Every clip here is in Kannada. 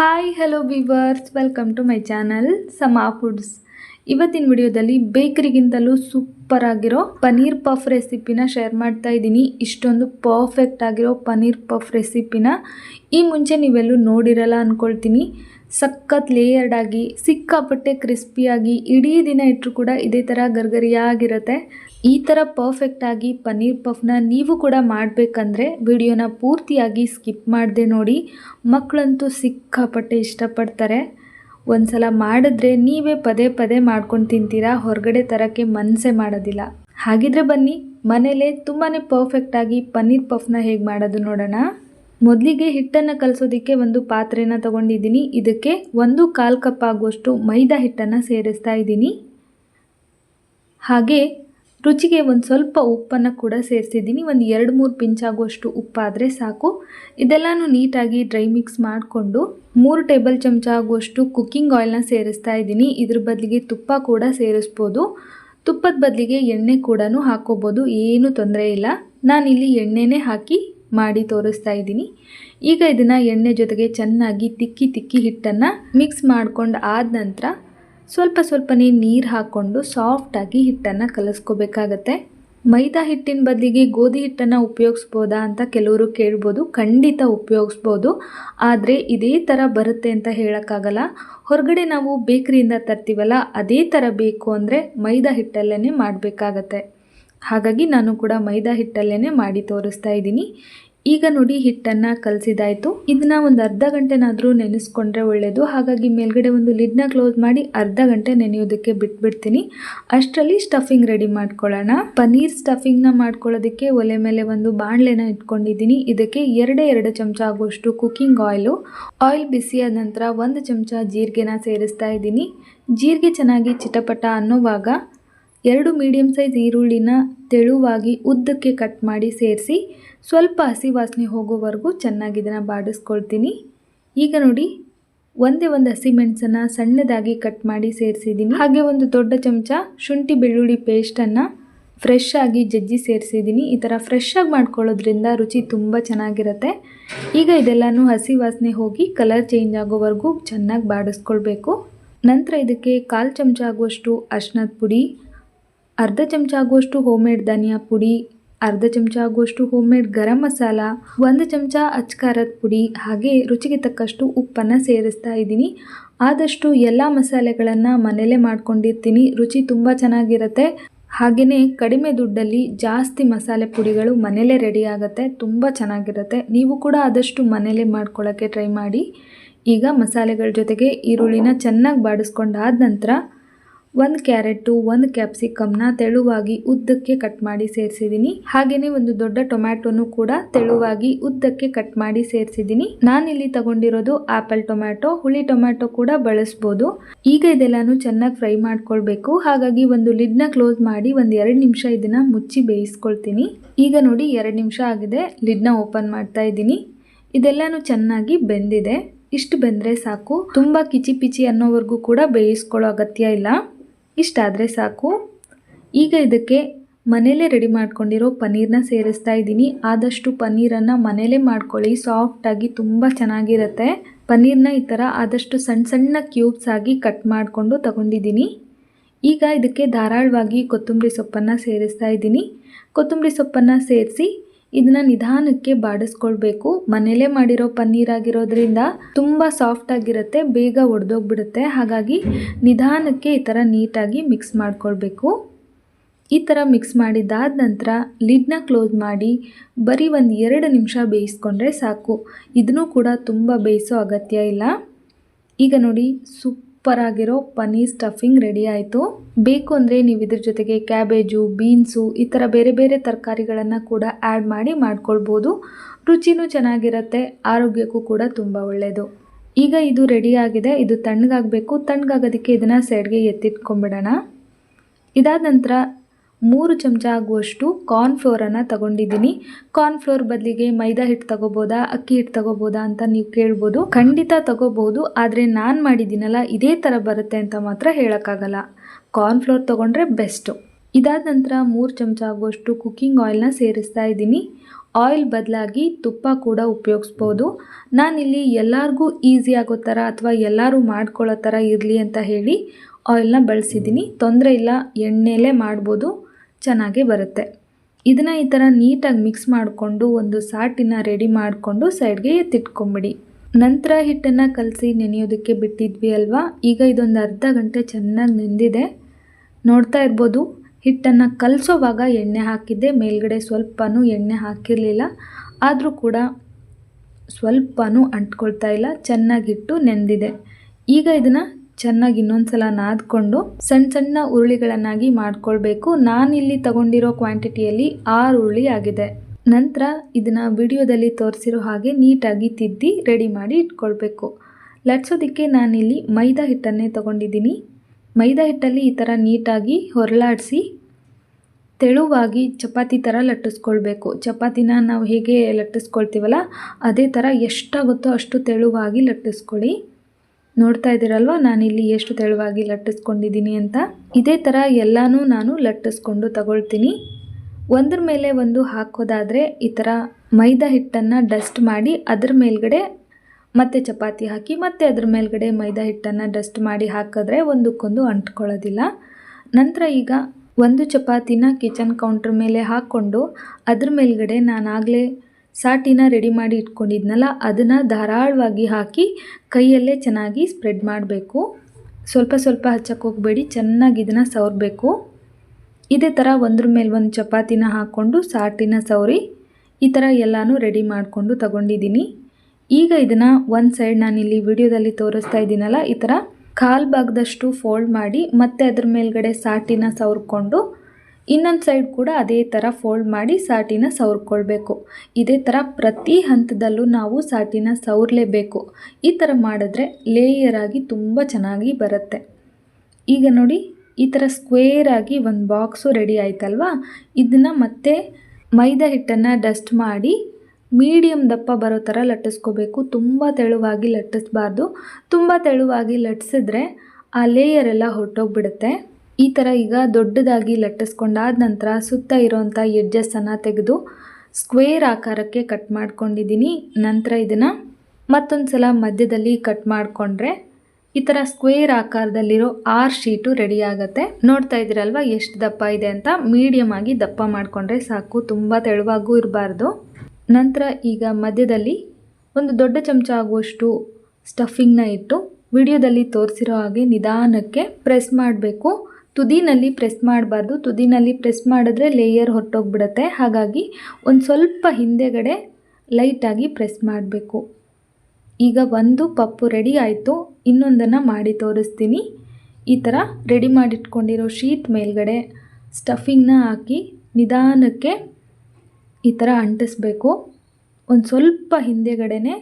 Hi hello viewers welcome to my channel Sama foods ಇವತ್ತಿನ ವಿಡಿಯೋದಲ್ಲಿ ಬೇಕರಿಗಿಂತಲೂ ಸೂಪರ್ ಆಗಿರೋ ಪನೀರ್ ಪಫ್ ರೆಸಿಪಿನ ಶೇರ್ ಮಾಡ್ತಾ ಇದ್ದೀನಿ. ಇಷ್ಟೊಂದು ಪರ್ಫೆಕ್ಟ್ ಆಗಿರೋ ಪನೀರ್ ಪಫ್ ರೆಸಿಪಿನ ಈ ಮುಂಚೆ ನೀವೆಲ್ಲೂ ನೋಡಿರಲ್ಲ ಅಂದ್ಕೊಳ್ತೀನಿ ಸಖತ್ ಲೇಯರ್ಡ್ ಆಗಿ, ಸಿಕ್ಕಾಪಟ್ಟೆ ಕ್ರಿಸ್ಪಿಯಾಗಿ ಇಡೀ ದಿನ ಇಟ್ಟರು ಕೂಡ ಇದೇ ಥರ ಗರ್ಗರಿಯಾಗಿರುತ್ತೆ. ಈ ಥರ ಪರ್ಫೆಕ್ಟ್ ಆಗಿ ಪನ್ನೀರ್ ಪಫ್ನ ನೀವು ಕೂಡ ಮಾಡಬೇಕಂದ್ರೆ ವಿಡಿಯೋನ ಪೂರ್ತಿಯಾಗಿ ಸ್ಕಿಪ್ ಮಾಡದೆ ನೋಡಿ. ಮಕ್ಕಳಂತೂ ಸಿಕ್ಕಾಪಟ್ಟೆ ಇಷ್ಟಪಡ್ತಾರೆ. ಒಂದ್ಸಲ ಮಾಡಿದ್ರೆ ನೀವೇ ಪದೇ ಪದೇ ಮಾಡ್ಕೊಂಡು ತಿಂತೀರಾ? ಹೊರಗಡೆ ತರೋಕ್ಕೆ ಮನಸ್ಸೇ ಮಾಡೋದಿಲ್ಲ. ಹಾಗಿದ್ರೆ ಬನ್ನಿ, ಮನೇಲೇ ತುಂಬಾ ಪರ್ಫೆಕ್ಟಾಗಿ ಪನ್ನೀರ್ ಪಫ್ನ ಹೇಗೆ ಮಾಡೋದು ನೋಡೋಣ. ಮೊದಲಿಗೆ ಹಿಟ್ಟನ್ನು ಕಲಸೋದಕ್ಕೆ ಒಂದು ಪಾತ್ರೆನ ತಗೊಂಡಿದ್ದೀನಿ. ಇದಕ್ಕೆ ಒಂದು ಕಾಲು ಕಪ್ ಆಗುವಷ್ಟು ಮೈದಾ ಹಿಟ್ಟನ್ನು ಸೇರಿಸ್ತಾ ಇದ್ದೀನಿ. ಹಾಗೆ ರುಚಿಗೆ ಒಂದು ಸ್ವಲ್ಪ ಉಪ್ಪನ್ನು ಕೂಡ ಸೇರಿಸಿದ್ದೀನಿ. ಒಂದು ಎರಡು ಮೂರು ಪಿಂಚ್ ಆಗುವಷ್ಟು ಉಪ್ಪಾದರೆ ಸಾಕು. ಇದೆಲ್ಲನೂ ನೀಟಾಗಿ ಡ್ರೈ ಮಿಕ್ಸ್ ಮಾಡಿಕೊಂಡು ಮೂರು ಟೇಬಲ್ ಚಮಚ ಆಗುವಷ್ಟು ಕುಕ್ಕಿಂಗ್ ಆಯಿಲ್ನ ಸೇರಿಸ್ತಾ ಇದ್ದೀನಿ. ಇದ್ರ ಬದಲಿಗೆ ತುಪ್ಪ ಕೂಡ ಸೇರಿಸ್ಬೋದು. ತುಪ್ಪದ ಬದಲಿಗೆ ಎಣ್ಣೆ ಕೂಡ ಹಾಕೋಬೋದು. ಏನೂ ತೊಂದರೆ ಇಲ್ಲ. ನಾನಿಲ್ಲಿ ಎಣ್ಣೆನೇ ಹಾಕಿ ಮಾಡಿ ತೋರಿಸ್ತಾ ಇದ್ದೀನಿ. ಈಗ ಇದನ್ನು ಎಣ್ಣೆ ಜೊತೆಗೆ ಚೆನ್ನಾಗಿ ತಿಕ್ಕಿ ತಿಕ್ಕಿ ಹಿಟ್ಟನ್ನು ಮಿಕ್ಸ್ ಮಾಡ್ಕೊಂಡು ಆದ ನಂತರ ಸ್ವಲ್ಪ ಸ್ವಲ್ಪನೇ ನೀರು ಹಾಕ್ಕೊಂಡು ಸಾಫ್ಟಾಗಿ ಹಿಟ್ಟನ್ನು ಕಲಿಸ್ಕೋಬೇಕಾಗತ್ತೆ. ಮೈದಾ ಹಿಟ್ಟಿನ ಬದಲಿಗೆ ಗೋಧಿ ಹಿಟ್ಟನ್ನು ಉಪಯೋಗಿಸ್ಬೋದಾ ಅಂತ ಕೆಲವರು ಕೇಳ್ಬೋದು, ಖಂಡಿತ ಉಪಯೋಗಿಸ್ಬೋದು. ಆದರೆ ಇದೇ ಥರ ಬರುತ್ತೆ ಅಂತ ಹೇಳೋಕ್ಕಾಗಲ್ಲ. ಹೊರಗಡೆ ನಾವು ಬೇಕ್ರಿಯಿಂದ ತರ್ತೀವಲ್ಲ, ಅದೇ ಥರ ಬೇಕು ಅಂದರೆ ಮೈದಾ ಹಿಟ್ಟಲ್ಲೇ ಮಾಡಬೇಕಾಗತ್ತೆ. ಹಾಗಾಗಿ ನಾನು ಕೂಡ ಮೈದಾ ಹಿಟ್ಟಲ್ಲೇ ಮಾಡಿ ತೋರಿಸ್ತಾ ಇದ್ದೀನಿ. ಈಗ ನೋಡಿ ಹಿಟ್ಟನ್ನು ಕಲಸಿದಾಯಿತು. ಇದನ್ನ ಒಂದು ಅರ್ಧ ಗಂಟೆನಾದರೂ ನೆನೆಸ್ಕೊಂಡ್ರೆ ಒಳ್ಳೆಯದು ಹಾಗಾಗಿ ಮೇಲ್ಗಡೆ ಒಂದು ಲಿಡ್ನ ಕ್ಲೋಸ್ ಮಾಡಿ ಅರ್ಧ ಗಂಟೆ ನೆನೆಯೋದಕ್ಕೆ ಬಿಟ್ಬಿಡ್ತೀನಿ. ಅಷ್ಟರಲ್ಲಿ ಸ್ಟಫಿಂಗ್ ರೆಡಿ ಮಾಡ್ಕೊಳ್ಳೋಣ. ಪನ್ನೀರ್ ಸ್ಟಫಿಂಗ್ನ ಮಾಡ್ಕೊಳ್ಳೋದಕ್ಕೆ ಒಲೆ ಮೇಲೆ ಒಂದು ಬಾಣಲೆನ ಇಟ್ಕೊಂಡಿದ್ದೀನಿ. ಇದಕ್ಕೆ ಎರಡೇ ಎರಡು ಚಮಚ ಆಗುವಷ್ಟು ಕುಕ್ಕಿಂಗ್ ಆಯಿಲು. ಆಯಿಲ್ ಬಿಸಿಯಾದ ನಂತರ ಒಂದು ಚಮಚ ಜೀರಿಗೆನ ಸೇರಿಸ್ತಾ ಇದ್ದೀನಿ. ಜೀರಿಗೆ ಚೆನ್ನಾಗಿ ಚಿಟಪಟ ಅನ್ನೋವಾಗ ಎರಡು ಮೀಡಿಯಂ ಸೈಜ್ ಈರುಳ್ಳಿನ ತೆಳುವಾಗಿ ಉದ್ದಕ್ಕೆ ಕಟ್ ಮಾಡಿ ಸೇರಿಸಿ ಸ್ವಲ್ಪ ಹಸಿ ವಾಸನೆ ಹೋಗೋವರೆಗೂ ಚೆನ್ನಾಗಿ ಇದನ್ನು ಬಾಡಿಸ್ಕೊಳ್ತೀನಿ. ಈಗ ನೋಡಿ, ಒಂದೇ ಒಂದು ಹಸಿ ಮೆಣಸನ್ನು ಸಣ್ಣದಾಗಿ ಕಟ್ ಮಾಡಿ ಸೇರಿಸಿದ್ದೀನಿ. ಹಾಗೆ ಒಂದು ದೊಡ್ಡ ಚಮಚ ಶುಂಠಿ ಬೆಳ್ಳುಳ್ಳಿ ಪೇಸ್ಟನ್ನು ಫ್ರೆಶ್ ಆಗಿ ಜಜ್ಜಿ ಸೇರಿಸಿದ್ದೀನಿ. ಈ ಥರ ಫ್ರೆಶ್ ಆಗಿ ಮಾಡ್ಕೊಳ್ಳೋದ್ರಿಂದ ರುಚಿ ತುಂಬ ಚೆನ್ನಾಗಿರುತ್ತೆ. ಈಗ ಇದೆಲ್ಲನೂ ಹಸಿ ವಾಸನೆ ಹೋಗಿ ಕಲರ್ ಚೇಂಜ್ ಆಗೋವರೆಗೂ ಚೆನ್ನಾಗಿ ಬಾಡಿಸ್ಕೊಳ್ಬೇಕು. ನಂತರ ಇದಕ್ಕೆ ಕಾಲು ಚಮಚ ಆಗುವಷ್ಟು ಅರ್ಶಿನದ ಪುಡಿ ಅರ್ಧ ಚಮಚ ಆಗುವಷ್ಟು ಹೋಮ್ಮೇಡ್ ಧನಿಯಾ ಪುಡಿ, ಅರ್ಧ ಚಮಚ ಆಗುವಷ್ಟು ಹೋಮ್ಮೇಡ್ ಗರಂ ಮಸಾಲ, ಒಂದು ಚಮಚ ಅಚ್ಕಾರದ ಪುಡಿ, ಹಾಗೆ ರುಚಿಗೆ ತಕ್ಕಷ್ಟು ಉಪ್ಪನ್ನು ಸೇರಿಸ್ತಾ ಇದ್ದೀನಿ. ಆದಷ್ಟು ಎಲ್ಲ ಮಸಾಲೆಗಳನ್ನು ಮನೇಲೇ ಮಾಡ್ಕೊಂಡಿರ್ತೀನಿ. ರುಚಿ ತುಂಬ ಚೆನ್ನಾಗಿರುತ್ತೆ. ಹಾಗೆಯೇ ಕಡಿಮೆ ದುಡ್ಡಲ್ಲಿ ಜಾಸ್ತಿ ಮಸಾಲೆ ಪುಡಿಗಳು ಮನೇಲೇ ರೆಡಿ ಆಗುತ್ತೆ. ತುಂಬ ಚೆನ್ನಾಗಿರುತ್ತೆ. ನೀವು ಕೂಡ ಆದಷ್ಟು ಮನೇಲೇ ಮಾಡ್ಕೊಳ್ಳೋಕ್ಕೆ ಟ್ರೈ ಮಾಡಿ. ಈಗ ಮಸಾಲೆಗಳ ಜೊತೆಗೆ ಈರುಳ್ಳಿನ ಚೆನ್ನಾಗಿ ಬಾಡಿಸ್ಕೊಂಡಾದ ನಂತರ ಒಂದು ಕ್ಯಾರೆಟು, ಒಂದು ಕ್ಯಾಪ್ಸಿಕಮ್ನ ತೆಳುವಾಗಿ ಉದ್ದಕ್ಕೆ ಕಟ್ ಮಾಡಿ ಸೇರಿಸಿದ್ದೀನಿ ಹಾಗೆಯೇ ಒಂದು ದೊಡ್ಡ ಟೊಮ್ಯಾಟೊನು ಕೂಡ ತೆಳುವಾಗಿ ಉದ್ದಕ್ಕೆ ಕಟ್ ಮಾಡಿ ಸೇರಿಸಿದ್ದೀನಿ ನಾನಿಲ್ಲಿ ತಗೊಂಡಿರೋದು ಆಪಲ್ ಟೊಮ್ಯಾಟೊ, ಹುಳಿ ಟೊಮ್ಯಾಟೊ ಕೂಡ ಬಳಸ್ಬೋದು. ಈಗ ಇದೆಲ್ಲಾನು ಚೆನ್ನಾಗಿ ಫ್ರೈ ಮಾಡ್ಕೊಳ್ಬೇಕು. ಹಾಗಾಗಿ ಒಂದು ಲಿಡ್ನ ಕ್ಲೋಸ್ ಮಾಡಿ ಒಂದು ಎರಡು ನಿಮಿಷ ಇದನ್ನ ಮುಚ್ಚಿ ಬೇಯಿಸ್ಕೊಳ್ತೀನಿ. ಈಗ ನೋಡಿ ಎರಡು ನಿಮಿಷ ಆಗಿದೆ. ಲಿಡ್ನ ಓಪನ್ ಮಾಡ್ತಾ ಇದ್ದೀನಿ. ಇದೆಲ್ಲಾನು ಚೆನ್ನಾಗಿ ಬೆಂದಿದೆ. ಇಷ್ಟು ಬೆಂದರೆ ಸಾಕು. ತುಂಬ ಕಿಚಿ ಪಿಚಿ ಅನ್ನೋವರೆಗೂ ಕೂಡ ಬೇಯಿಸ್ಕೊಳ್ಳೋ ಅಗತ್ಯ ಇಲ್ಲ. ಇಷ್ಟಾದರೆ ಸಾಕು. ಈಗ ಇದಕ್ಕೆ ಮನೇಲೇ ರೆಡಿ ಮಾಡ್ಕೊಂಡಿರೋ ಪನ್ನೀರನ್ನ ಸೇರಿಸ್ತಾ ಇದ್ದೀನಿ. ಆದಷ್ಟು ಪನ್ನೀರನ್ನು ಮನೇಲೇ ಮಾಡ್ಕೊಳ್ಳಿ. ಸಾಫ್ಟಾಗಿ ತುಂಬ ಚೆನ್ನಾಗಿರುತ್ತೆ. ಪನ್ನೀರನ್ನ ಈ ಥರ ಆದಷ್ಟು ಸಣ್ಣ ಸಣ್ಣ ಕ್ಯೂಬ್ಸ್ ಆಗಿ ಕಟ್ ಮಾಡಿಕೊಂಡು ತಗೊಂಡಿದ್ದೀನಿ. ಈಗ ಇದಕ್ಕೆ ಧಾರಾಳವಾಗಿ ಕೊತ್ತಂಬರಿ ಸೊಪ್ಪನ್ನು ಸೇರಿಸ್ತಾ ಇದ್ದೀನಿ. ಕೊತ್ತಂಬರಿ ಸೊಪ್ಪನ್ನು ಸೇರಿಸಿ ಇದನ್ನ ನಿಧಾನಕ್ಕೆ ಬಾಡಿಸ್ಕೊಳ್ಬೇಕು. ಮನೇಲೇ ಮಾಡಿರೋ ಪನ್ನೀರ್ ಆಗಿರೋದ್ರಿಂದ ತುಂಬ ಸಾಫ್ಟ್ ಆಗಿರುತ್ತೆ, ಬೇಗ ಒಡೆದೋಗ್ಬಿಡುತ್ತೆ. ಹಾಗಾಗಿ ನಿಧಾನಕ್ಕೆ ಈ ಥರ ನೀಟಾಗಿ ಮಿಕ್ಸ್ ಮಾಡ್ಕೊಳ್ಬೇಕು. ಈ ಥರ ಮಿಕ್ಸ್ ಮಾಡಿದ್ದಾದ ನಂತರ ಲಿಡ್ನ ಕ್ಲೋಸ್ ಮಾಡಿ ಬರೀ ಒಂದು ಎರಡು ನಿಮಿಷ ಬೇಯಿಸ್ಕೊಂಡ್ರೆ ಸಾಕು. ಇದನ್ನು ಕೂಡ ತುಂಬ ಬೇಯಿಸೋ ಅಗತ್ಯ ಇಲ್ಲ. ಈಗ ನೋಡಿ ಸೂಪರ್ ಆಗಿರೋ ಪನ್ನೀರ್ ಸ್ಟಫಿಂಗ್ ರೆಡಿ ಆಯಿತು. ಬೇಕು ಅಂದರೆ ನೀವು ಇದ್ರ ಜೊತೆಗೆ ಕ್ಯಾಬೇಜು, ಬೀನ್ಸು, ಈ ಥರ ಬೇರೆ ಬೇರೆ ತರಕಾರಿಗಳನ್ನು ಕೂಡ ಆ್ಯಡ್ ಮಾಡಿ ಮಾಡ್ಕೊಳ್ಬೋದು. ರುಚಿನೂ ಚೆನ್ನಾಗಿರುತ್ತೆ, ಆರೋಗ್ಯಕ್ಕೂ ಕೂಡ ತುಂಬ ಒಳ್ಳೆಯದು ಈಗ ಇದು ರೆಡಿ ಆಗಿದೆ, ಇದು ತಣ್ಣಗಾಗಬೇಕು. ತಣ್ಣಗಾಗೋದಕ್ಕೆ ಇದನ್ನು ಸೈಡ್ಗೆ ಎತ್ತಿಟ್ಕೊಂಬಿಡೋಣ ಇದಾದ ನಂತರ ಮೂರು ಚಮಚ ಆಗುವಷ್ಟು ಕಾರ್ನ್ಫ್ಲೋರನ್ನು ತಗೊಂಡಿದ್ದೀನಿ. ಕಾರ್ನ್ಫ್ಲೋರ್ ಬದಲಿಗೆ ಮೈದಾ ಹಿಟ್ಟು ತಗೋಬೋದಾ, ಅಕ್ಕಿ ಹಿಟ್ಟು ತಗೋಬೋದಾ ಅಂತ ನೀವು ಕೇಳ್ಬೋದು. ಖಂಡಿತ ತಗೋಬಹುದು, ಆದರೆ ನಾನು ಮಾಡಿದ್ದೀನಲ್ಲ, ಇದೇ ಥರ ಬರುತ್ತೆ ಅಂತ ಮಾತ್ರ ಹೇಳೋಕ್ಕಾಗಲ್ಲ. ಕಾರ್ನ್ಫ್ಲೋರ್ ತೊಗೊಂಡ್ರೆ ಬೆಸ್ಟು ಇದಾದ ನಂತರ ಮೂರು ಚಮಚ ಆಗುವಷ್ಟು ಕುಕ್ಕಿಂಗ್ ಆಯಿಲ್ನ ಸೇರಿಸ್ತಾ ಇದ್ದೀನಿ. ಆಯಿಲ್ ಬದಲಾಗಿ ತುಪ್ಪ ಕೂಡ ಉಪಯೋಗಿಸ್ಬೋದು. ನಾನಿಲ್ಲಿ ಎಲ್ಲರಿಗೂ ಈಸಿ ಆಗೋ ಥರ ಅಥವಾ ಎಲ್ಲರೂ ಮಾಡ್ಕೊಳ್ಳೋ ಥರ ಇರಲಿ ಅಂತ ಹೇಳಿ ಆಯಿಲ್ನ ಬಳಸಿದ್ದೀನಿ. ತೊಂದರೆ ಇಲ್ಲ, ಎಣ್ಣೆಲೇ ಮಾಡ್ಬೋದು. ಚೆನ್ನಾಗೇ ಬರುತ್ತೆ. ಇದನ್ನು ಈ ಥರ ನೀಟಾಗಿ ಮಿಕ್ಸ್ ಮಾಡಿಕೊಂಡು ಒಂದು ಸಾಟಿನ ರೆಡಿ ಮಾಡಿಕೊಂಡು ಸೈಡ್ಗೆ ಎತ್ತಿಟ್ಕೊಂಬಿಡಿ. ನಂತರ ಹಿಟ್ಟನ್ನು ಕಲಸಿ ನೆನೆಯೋದಕ್ಕೆ ಬಿಟ್ಟಿದ್ವಿ ಅಲ್ವಾ? ಈಗ ಇದೊಂದು ಅರ್ಧ ಗಂಟೆ ಚೆನ್ನಾಗಿ ನೆಂದಿದೆ. ನೋಡ್ತಾ ಇರ್ಬೋದು, ಹಿಟ್ಟನ್ನು ಕಲಸೋವಾಗ ಎಣ್ಣೆ ಹಾಕಿದ್ದೆ. ಮೇಲ್ಗಡೆ ಸ್ವಲ್ಪನೂ ಎಣ್ಣೆ ಹಾಕಿರಲಿಲ್ಲ. ಆದರೂ ಕೂಡ ಸ್ವಲ್ಪನೂ ಅಂಟ್ಕೊಳ್ತಾ ಇಲ್ಲ. ಚೆನ್ನಾಗಿ ಹಿಟ್ಟು ನೆಂದಿದೆ. ಈಗ ಇದನ್ನು ಚೆನ್ನಾಗಿ ಇನ್ನೊಂದ್ಸಲ ನಾದ್ಕೊಂಡು ಸಣ್ಣ ಸಣ್ಣ ಉರುಳಿಗಳನ್ನಾಗಿ ಮಾಡ್ಕೊಳ್ಬೇಕು. ನಾನಿಲ್ಲಿ ತಗೊಂಡಿರೋ ಕ್ವಾಂಟಿಟಿಯಲ್ಲಿ ಆರು ಉರುಳಿ ಆಗಿದೆ. ನಂತರ ಇದನ್ನು ವಿಡಿಯೋದಲ್ಲಿ ತೋರಿಸಿರೋ ಹಾಗೆ ನೀಟಾಗಿ ತಿದ್ದಿ ರೆಡಿ ಮಾಡಿ ಇಟ್ಕೊಳ್ಬೇಕು. ಲಟ್ಸೋದಕ್ಕೆ ನಾನಿಲ್ಲಿ ಮೈದಾ ಹಿಟ್ಟನ್ನೇ ತಗೊಂಡಿದ್ದೀನಿ. ಮೈದಾ ಹಿಟ್ಟಲ್ಲಿ ಈ ಥರ ನೀಟಾಗಿ ಹೊರಳಾಡಿಸಿ ತೆಳುವಾಗಿ ಚಪಾತಿ ಥರ ಲಟ್ಟಿಸ್ಕೊಳ್ಬೇಕು. ಚಪಾತಿನ ನಾವು ಹೇಗೆ ಲಟ್ಟಿಸ್ಕೊಳ್ತೀವಲ್ಲ, ಅದೇ ಥರ ಎಷ್ಟಾಗುತ್ತೋ ಅಷ್ಟು ತೆಳುವಾಗಿ ಲಟ್ಟಿಸ್ಕೊಳ್ಳಿ. ನೋಡ್ತಾ ಇದ್ದೀರಲ್ವ? ನಾನಿಲ್ಲಿ ಎಷ್ಟು ತೆಳುವಾಗಿ ಲಟ್ಟಿಸ್ಕೊಂಡಿದ್ದೀನಿ ಅಂತ. ಇದೇ ಥರ ಎಲ್ಲನೂ ನಾನು ಲಟ್ಟಿಸ್ಕೊಂಡು ತಗೊಳ್ತೀನಿ. ಒಂದ್ರ ಮೇಲೆ ಒಂದು ಹಾಕೋದಾದರೆ ಈ ಥರ ಮೈದಾ ಹಿಟ್ಟನ್ನು ಡಸ್ಟ್ ಮಾಡಿ ಅದ್ರ ಮೇಲ್ಗಡೆ ಮತ್ತೆ ಚಪಾತಿ ಹಾಕಿ ಮತ್ತೆ ಅದ್ರ ಮೇಲ್ಗಡೆ ಮೈದಾ ಹಿಟ್ಟನ್ನು ಡಸ್ಟ್ ಮಾಡಿ ಹಾಕಿದ್ರೆ ಒಂದಕ್ಕೊಂದು ಅಂಟ್ಕೊಳ್ಳೋದಿಲ್ಲ. ನಂತರ ಈಗ ಒಂದು ಚಪಾತಿನ ಕಿಚನ್ ಕೌಂಟ್ರ್ ಮೇಲೆ ಹಾಕ್ಕೊಂಡು ಅದ್ರ ಮೇಲ್ಗಡೆ ನಾನಾಗಲೇ ಸಾಟಿನ ರೆಡಿ ಮಾಡಿ ಇಟ್ಕೊಂಡಿದ್ನಲ್ಲ, ಅದನ್ನು ಧಾರಾಳವಾಗಿ ಹಾಕಿ ಕೈಯಲ್ಲೇ ಚೆನ್ನಾಗಿ ಸ್ಪ್ರೆಡ್ ಮಾಡಬೇಕು. ಸ್ವಲ್ಪ ಸ್ವಲ್ಪ ಹಚ್ಚಕ್ಕೆ ಹೋಗಬೇಡಿ, ಚೆನ್ನಾಗಿ ಇದನ್ನು ಸವರಬೇಕು. ಇದೇ ಥರ ಒಂದ್ರ ಮೇಲೆ ಒಂದು ಚಪಾತಿನ ಹಾಕ್ಕೊಂಡು ಸಾಟಿನ ಸವರಿ ಈ ಥರ ಎಲ್ಲನೂ ರೆಡಿ ಮಾಡಿಕೊಂಡು ತಗೊಂಡಿದ್ದೀನಿ ಈಗ ಇದನ್ನು ಒಂದು ಸೈಡ್ ನಾನಿಲ್ಲಿ ವಿಡಿಯೋದಲ್ಲಿ ತೋರಿಸ್ತಾ ಇದ್ದೀನಲ್ಲ, ಈ ಥರ ಕಾಲು ಭಾಗದಷ್ಟು ಫೋಲ್ಡ್ ಮಾಡಿ ಮತ್ತೆ ಅದ್ರ ಮೇಲ್ಗಡೆ ಸಾಟಿನ ಸವರ್ಕೊಂಡು ಇನ್ನೊಂದು ಸೈಡ್ ಕೂಡ ಅದೇ ಥರ ಫೋಲ್ಡ್ ಮಾಡಿ ಸಾಟಿನ ಸವ್ರ್ಕೊಳ್ಬೇಕು. ಇದೇ ಥರ ಪ್ರತಿ ಹಂತದಲ್ಲೂ ನಾವು ಸಾಟಿನ ಸವರ್ಲೇಬೇಕು. ಈ ಥರ ಮಾಡಿದ್ರೆ ಲೇಯರ್ ಆಗಿ ತುಂಬ ಚೆನ್ನಾಗಿ ಬರುತ್ತೆ. ಈಗ ನೋಡಿ, ಈ ಥರ ಸ್ಕ್ವೇರ್ ಆಗಿ ಒಂದು ಬಾಕ್ಸು ರೆಡಿ ಆಯ್ತಲ್ವಾ? ಇದನ್ನು ಮತ್ತೆ ಮೈದಾ ಹಿಟ್ಟನ್ನು ಡಸ್ಟ್ ಮಾಡಿ ಮೀಡಿಯಮ್ ದಪ್ಪ ಬರೋ ಥರ ಲಟ್ಟಿಸ್ಕೋಬೇಕು. ತುಂಬ ತೆಳುವಾಗಿ ಲಟ್ಟಿಸ್ಬಾರ್ದು. ತುಂಬ ತೆಳುವಾಗಿ ಲಟ್ಟಿಸಿದ್ರೆ ಆ ಲೇಯರ್ ಎಲ್ಲ ಹೊರಟೋಗ್ಬಿಡುತ್ತೆ. ಈ ಥರ ಈಗ ದೊಡ್ಡದಾಗಿ ಲಟ್ಟಿಸ್ಕೊಂಡಾದ ನಂತರ ಸುತ್ತ ಇರೋವಂಥ ಎಡ್ಜಸ್ಸನ್ನು ತೆಗೆದು ಸ್ಕ್ವೇರ್ ಆಕಾರಕ್ಕೆ ಕಟ್ ಮಾಡ್ಕೊಂಡಿದ್ದೀನಿ ನಂತರ ಇದನ್ನು ಮತ್ತೊಂದು ಸಲ ಮಧ್ಯದಲ್ಲಿ ಕಟ್ ಮಾಡಿಕೊಂಡ್ರೆ ಈ ಥರ ಸ್ಕ್ವೇರ್ ಆಕಾರದಲ್ಲಿರೋ ಆರ್ ಶೀಟು ರೆಡಿ ಆಗುತ್ತೆ. ನೋಡ್ತಾ ಇದ್ದೀರಲ್ವ ಎಷ್ಟು ದಪ್ಪ ಇದೆ ಅಂತ? ಮೀಡಿಯಮ್ ಆಗಿ ದಪ್ಪ ಮಾಡಿಕೊಂಡ್ರೆ ಸಾಕು, ತುಂಬ ತೆಳುವಾಗೂ ಇರಬಾರ್ದು. ನಂತರ ಈಗ ಮಧ್ಯದಲ್ಲಿ ಒಂದು ದೊಡ್ಡ ಚಮಚ ಆಗುವಷ್ಟು ಸ್ಟಫಿಂಗ್ನ ಇಟ್ಟು ವಿಡಿಯೋದಲ್ಲಿ ತೋರಿಸಿರೋ ಹಾಗೆ ನಿಧಾನಕ್ಕೆ ಪ್ರೆಸ್ ಮಾಡಬೇಕು. ತುದಿನಲ್ಲಿ ಪ್ರೆಸ್ ಮಾಡಬಾರ್ದು. ತುದಿನಲ್ಲಿ ಪ್ರೆಸ್ ಮಾಡಿದ್ರೆ ಲೇಯರ್ ಹೊರಟೋಗ್ಬಿಡತ್ತೆ. ಹಾಗಾಗಿ ಒಂದು ಸ್ವಲ್ಪ ಹಿಂದೆಗಡೆ ಲೈಟಾಗಿ ಪ್ರೆಸ್ ಮಾಡಬೇಕು. ಈಗ ಒಂದು ಪಪ್ಪು ರೆಡಿ ಆಯಿತು. ಇನ್ನೊಂದನ್ನು ಮಾಡಿ ತೋರಿಸ್ತೀನಿ. ಈ ಥರ ರೆಡಿ ಮಾಡಿಟ್ಕೊಂಡಿರೋ ಶೀಟ್ ಮೇಲ್ಗಡೆ ಸ್ಟಫಿಂಗ್ನ ಹಾಕಿ ನಿಧಾನಕ್ಕೆ ಈ ಥರ ಅಂಟಿಸ್ಬೇಕು. ಒಂದು ಸ್ವಲ್ಪ ಹಿಂದೆಗಡೆನೆ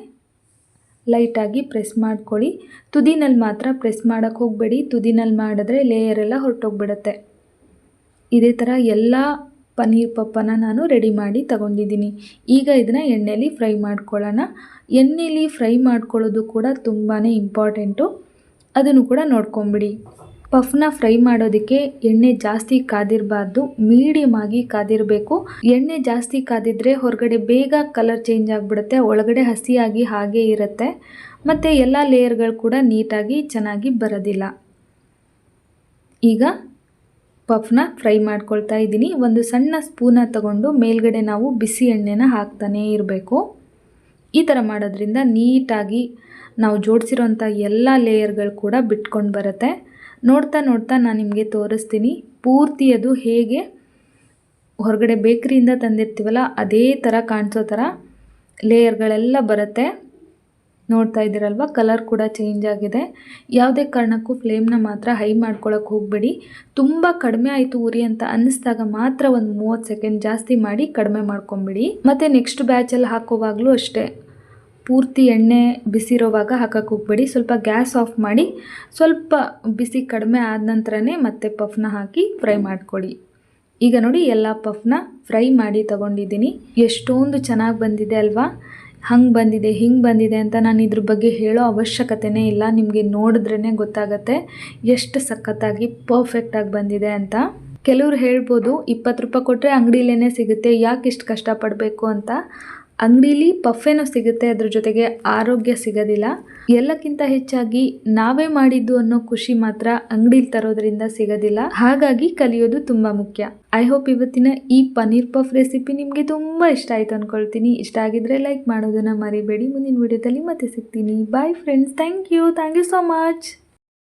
ಲೈಟಾಗಿ ಪ್ರೆಸ್ ಮಾಡ್ಕೊಳ್ಳಿ. ತುದಿನಲ್ಲಿ ಮಾತ್ರ ಪ್ರೆಸ್ ಮಾಡೋಕ್ಕೆ ಹೋಗಬೇಡಿ. ತುದಿನಲ್ಲಿ ಮಾಡಿದ್ರೆ ಲೇಯರ್ ಎಲ್ಲ ಹೊರಟೋಗ್ಬಿಡುತ್ತೆ. ಇದೇ ಥರ ಎಲ್ಲ ಪನ್ನೀರ್ ಪಪ್ಪನ ನಾನು ರೆಡಿ ಮಾಡಿ ತಗೊಂಡಿದ್ದೀನಿ. ಈಗ ಇದನ್ನು ಎಣ್ಣೆಯಲ್ಲಿ ಫ್ರೈ ಮಾಡ್ಕೊಳ್ಳೋಣ. ಎಣ್ಣೆಯಲ್ಲಿ ಫ್ರೈ ಮಾಡ್ಕೊಳ್ಳೋದು ಕೂಡ ತುಂಬಾ ಇಂಪಾರ್ಟೆಂಟು ಅದನ್ನು ಕೂಡ ನೋಡ್ಕೊಂಬಿಡಿ. ಪಫ್ನ ಫ್ರೈ ಮಾಡೋದಕ್ಕೆ ಎಣ್ಣೆ ಜಾಸ್ತಿ ಕಾದಿರಬಾರ್ದು ಮೀಡಿಯಮ್ ಆಗಿ ಕಾದಿರಬೇಕು. ಎಣ್ಣೆ ಜಾಸ್ತಿ ಕಾದಿದ್ರೆ ಹೊರಗಡೆ ಬೇಗ ಕಲರ್ ಚೇಂಜ್ ಆಗಿಬಿಡುತ್ತೆ, ಒಳಗಡೆ ಹಸಿಯಾಗಿ ಹಾಗೆ ಇರುತ್ತೆ. ಮತ್ತು ಎಲ್ಲ ಲೇಯರ್ಗಳು ಕೂಡ ನೀಟಾಗಿ ಚೆನ್ನಾಗಿ ಬರೋದಿಲ್ಲ. ಈಗ ಪಫ್ನ ಫ್ರೈ ಮಾಡ್ಕೊಳ್ತಾ ಇದ್ದೀನಿ. ಒಂದು ಸಣ್ಣ ಸ್ಪೂನ ತಗೊಂಡು ಮೇಲ್ಗಡೆ ನಾವು ಬಿಸಿ ಎಣ್ಣೆನ ಹಾಕ್ತಾನೇ ಇರಬೇಕು. ಈ ಥರ ಮಾಡೋದ್ರಿಂದ ನೀಟಾಗಿ ನಾವು ಜೋಡಿಸಿರೋಂಥ ಎಲ್ಲ ಲೇಯರ್ಗಳು ಕೂಡ ಬಿಟ್ಕೊಂಡು ಬರುತ್ತೆ. ನೋಡ್ತಾ ನೋಡ್ತಾ ನಾನು ನಿಮಗೆ ತೋರಿಸ್ತೀನಿ. ಪೂರ್ತಿ ಅದು ಹೇಗೆ ಹೊರಗಡೆ ಬೇಕ್ರಿಯಿಂದ ತಂದಿರ್ತೀವಲ್ಲ, ಅದೇ ಥರ ಕಾಣಿಸೋ ಥರ ಲೇಯರ್ಗಳೆಲ್ಲ ಬರುತ್ತೆ. ನೋಡ್ತಾ ಇದ್ದೀರಲ್ವ, ಕಲರ್ ಕೂಡ ಚೇಂಜ್ ಆಗಿದೆ. ಯಾವುದೇ ಕಾರಣಕ್ಕೂ ಫ್ಲೇಮ್ನ ಮಾತ್ರ ಹೈ ಮಾಡ್ಕೊಳಕ್ಕೆ ಹೋಗಬೇಡಿ. ತುಂಬ ಕಡಿಮೆ ಆಯಿತು ಉರಿ ಅಂತ ಅನ್ನಿಸ್ದಾಗ ಮಾತ್ರ ಒಂದು ಮೂವತ್ತು ಸೆಕೆಂಡ್ ಜಾಸ್ತಿ ಮಾಡಿ ಕಡಿಮೆ ಮಾಡ್ಕೊಂಬಿಡಿ. ಮತ್ತು ನೆಕ್ಸ್ಟ್ ಬ್ಯಾಚಲ್ಲಿ ಹಾಕೋವಾಗಲೂ ಅಷ್ಟೇ. ಪೂರ್ತಿ ಎಣ್ಣೆ ಬಿಸಿರುವಾಗ ಹಾಕಕ್ಕೆ ಹೋಗ್ಬೇಡಿ. ಸ್ವಲ್ಪ ಗ್ಯಾಸ್ ಆಫ್ ಮಾಡಿ ಸ್ವಲ್ಪ ಬಿಸಿ ಕಡಿಮೆ ಆದ ನಂತರನೇ ಮತ್ತೆ ಪಫ್ನ ಹಾಕಿ ಫ್ರೈ ಮಾಡ್ಕೊಳ್ಳಿ ಈಗ ನೋಡಿ ಎಲ್ಲ ಪಫ್ನ ಫ್ರೈ ಮಾಡಿ ತಗೊಂಡಿದ್ದೀನಿ. ಎಷ್ಟೊಂದು ಚೆನ್ನಾಗಿ ಬಂದಿದೆ ಅಲ್ವಾ? ಹಂಗೆ ಬಂದಿದೆ, ಹಿಂಗೆ ಬಂದಿದೆ ಅಂತ ನಾನು ಇದ್ರ ಬಗ್ಗೆ ಹೇಳೋ ಅವಶ್ಯಕತೆನೇ ಇಲ್ಲ. ನಿಮಗೆ ನೋಡಿದ್ರೇ ಗೊತ್ತಾಗತ್ತೆ ಎಷ್ಟು ಸಖತ್ತಾಗಿ ಪರ್ಫೆಕ್ಟಾಗಿ ಬಂದಿದೆ ಅಂತ. ಕೆಲವ್ರು ಹೇಳ್ಬೋದು, ಇಪ್ಪತ್ತು ರೂಪಾಯಿ ಕೊಟ್ಟರೆ ಅಂಗಡಿಲೇ ಸಿಗುತ್ತೆ, ಯಾಕೆ ಇಷ್ಟು ಕಷ್ಟಪಡಬೇಕು ಅಂತ? ಅಂಗಡೀಲಿ ಪಫೇನೋ ಸಿಗುತ್ತೆ, ಅದ್ರ ಜೊತೆಗೆ ಆರೋಗ್ಯ ಸಿಗೋದಿಲ್ಲ. ಎಲ್ಲಕ್ಕಿಂತ ಹೆಚ್ಚಾಗಿ ನಾವೇ ಮಾಡಿದ್ದು ಅನ್ನೋ ಖುಷಿ ಮಾತ್ರ ಅಂಗಡೀಲಿ ತರೋದ್ರಿಂದ ಸಿಗೋದಿಲ್ಲ. ಹಾಗಾಗಿ ಕಲಿಯೋದು ತುಂಬ ಮುಖ್ಯ. ಐ ಹೋಪ್ ಇವತ್ತಿನ ಈ ಪನ್ನೀರ್ ಪಫ್ ರೆಸಿಪಿ ನಿಮಗೆ ತುಂಬ ಇಷ್ಟ ಆಯ್ತು ಅಂದ್ಕೊಳ್ತೀನಿ ಇಷ್ಟ ಆಗಿದ್ರೆ ಲೈಕ್ ಮಾಡೋದನ್ನು ಮರಿಬೇಡಿ. ಮುಂದಿನ ವಿಡಿಯೋದಲ್ಲಿ ಮತ್ತೆ ಸಿಗ್ತೀನಿ. Bye friends thank you thank you so much